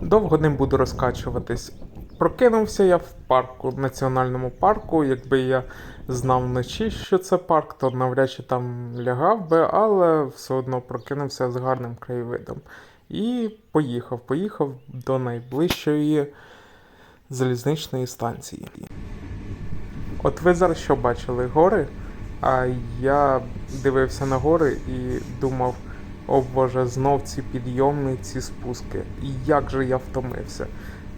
Довго не буду розкачуватись. Прокинувся я в парку, в національному парку. Якби я знав вночі, що це парк, то навряд чи там лягав би, але все одно прокинувся з гарним краєвидом. І поїхав, поїхав до найближчої залізничної станції. От ви зараз що бачили? Гори? А я дивився на гори і думав, о Боже, знов ці підйоми, ці спуски. І як же я втомився.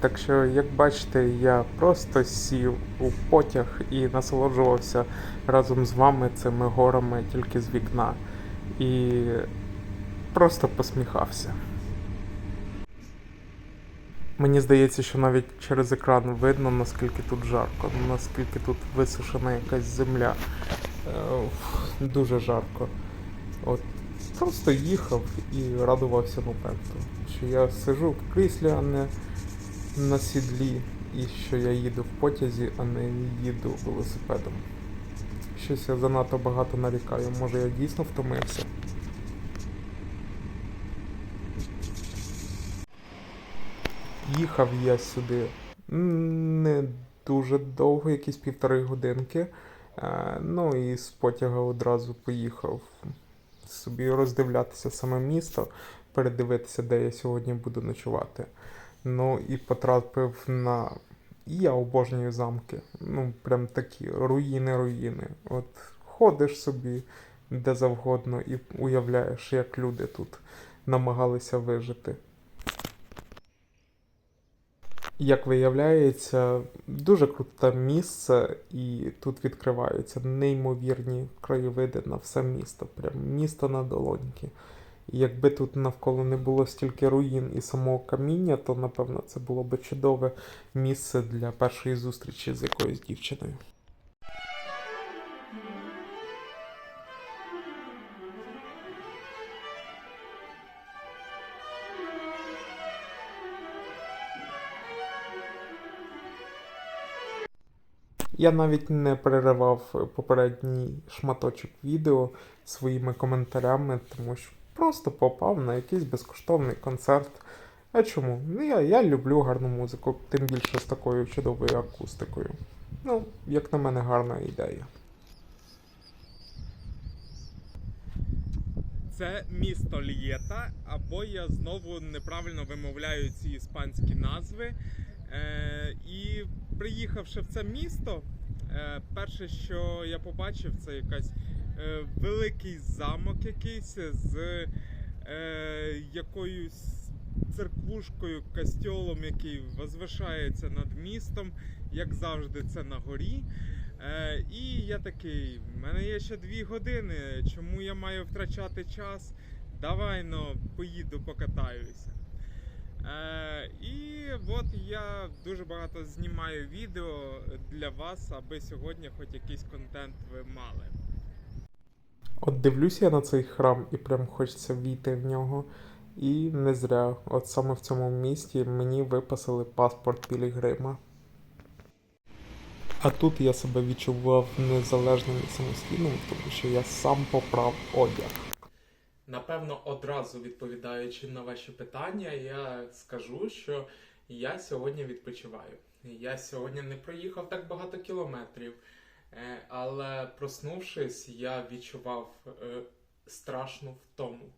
Так що, як бачите, я просто сів у потяг і насолоджувався разом з вами цими горами тільки з вікна. І просто посміхався. Мені здається, що навіть через екран видно, наскільки тут жарко, наскільки тут висушена якась земля. Е, Дуже жарко. От просто їхав і радувався моменту, що я сижу в кріслі, а не на сідлі, і що я їду в потязі, а не їду велосипедом. Щось я занадто багато нарікаю, може я дійсно втомився. Їхав я сюди не дуже довго, якісь півтори годинки. Е, Ну і з потяга одразу поїхав собі роздивлятися саме місто, передивитися, де я сьогодні буду ночувати. Ну і потрапив на. І я обожнюю замки. Ну, прям такі руїни-руїни. От ходиш собі де завгодно і уявляєш, як люди тут намагалися вижити. Як виявляється, дуже круте місце, і тут відкриваються неймовірні краєвиди на все місто. Прям місто на долоньки. І якби тут навколо не було стільки руїн і самого каміння, то напевно це було би чудове місце для першої зустрічі з якоюсь дівчиною. Я навіть не переривав попередній шматочок відео своїми коментарями, тому що просто попав на якийсь безкоштовний концерт. А чому? Ну, я, я люблю гарну музику, тим більше з такою чудовою акустикою. Ну, як на мене, гарна ідея. Це місто Лієта, або я знову неправильно вимовляю ці іспанські назви. Е, і приїхавши в це місто, е, перше, що я побачив, це якась е, великий замок якийсь з е, якоюсь церквушкою, костьолом, який возвишається над містом, як завжди, це на горі. І я такий, в мене є ще дві години. Чому я маю втрачати час? Давай ну, поїду покатаюся. От я дуже багато знімаю відео для вас, аби сьогодні хоч якийсь контент ви мали. От дивлюся я на цей храм і прям хочеться війти в нього. І не зря, от саме в цьому місті мені виписали паспорт Пілігрима. А тут я себе відчував незалежним і самостійним, тому що я сам поправ одяг. Напевно, одразу відповідаючи на ваші питання, я скажу, що я сьогодні відпочиваю. Я сьогодні не проїхав так багато кілометрів, е, але проснувшись, я відчував е, страшну втому.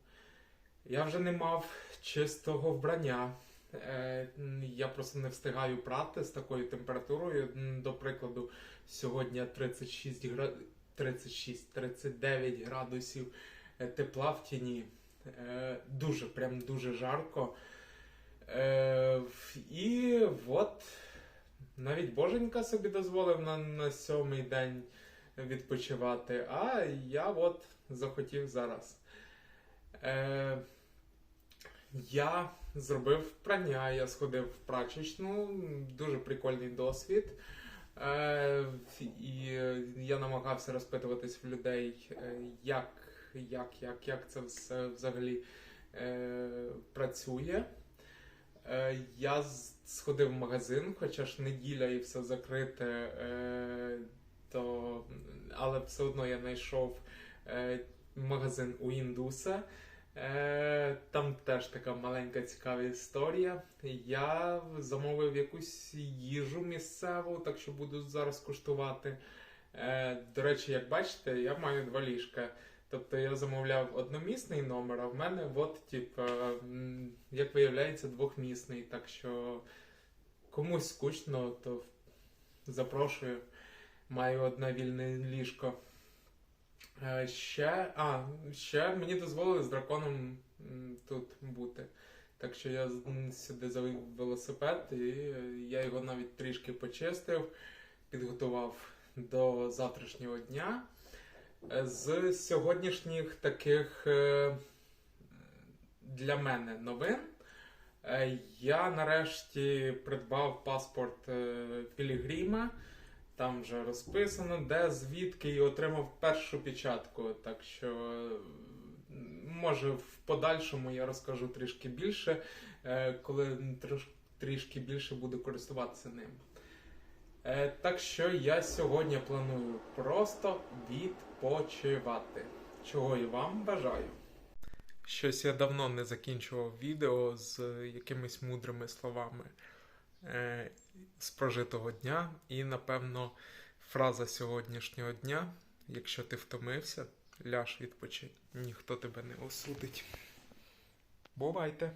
Я вже не мав чистого вбрання. Е, Я просто не встигаю прати з такою температурою. До прикладу, сьогодні 36 гра... 36-39 градусів е, тепла в тіні. Дуже, прям дуже жарко. От навіть Боженька собі дозволив на, на сьомий день відпочивати, а я от захотів зараз. Е, я зробив прання, я сходив в прачечну, дуже прикольний досвід. Е, і я намагався розпитуватись в людей, е, як, як, як, як це все взагалі е, працює. Е, я сходив в магазин, хоча ж неділя і все закрите, е, то, але все одно я знайшов е, магазин у індуса. Там теж така маленька цікава історія. Я замовив якусь їжу місцеву, так що буду зараз куштувати. До речі, як бачите, я маю два ліжка. Тобто я замовляв одномісний номер, а в мене, от, типу, як виявляється, двохмісний. Так що комусь скучно, то запрошую. Маю одне вільне ліжко. Е, Ще, а, ще мені дозволили з драконом тут бути. Так що я сюди завів велосипед, і е, я його навіть трішки почистив, підготував до завтрашнього дня. З сьогоднішніх таких е, для мене новин. е, Я нарешті придбав паспорт е, Пілігрима. Там вже розписано, де, звідки і отримав першу печатку. Так що, може, в подальшому я розкажу трішки більше, коли трішки більше буду користуватися ним. Е, Так що я сьогодні планую просто відпочивати. Чого і вам бажаю. Щось я давно не закінчував відео з якимись мудрими словами е, з прожитого дня. І, напевно, фраза сьогоднішнього дня: якщо ти втомився, ляж відпочинь, ніхто тебе не осудить. Бувайте!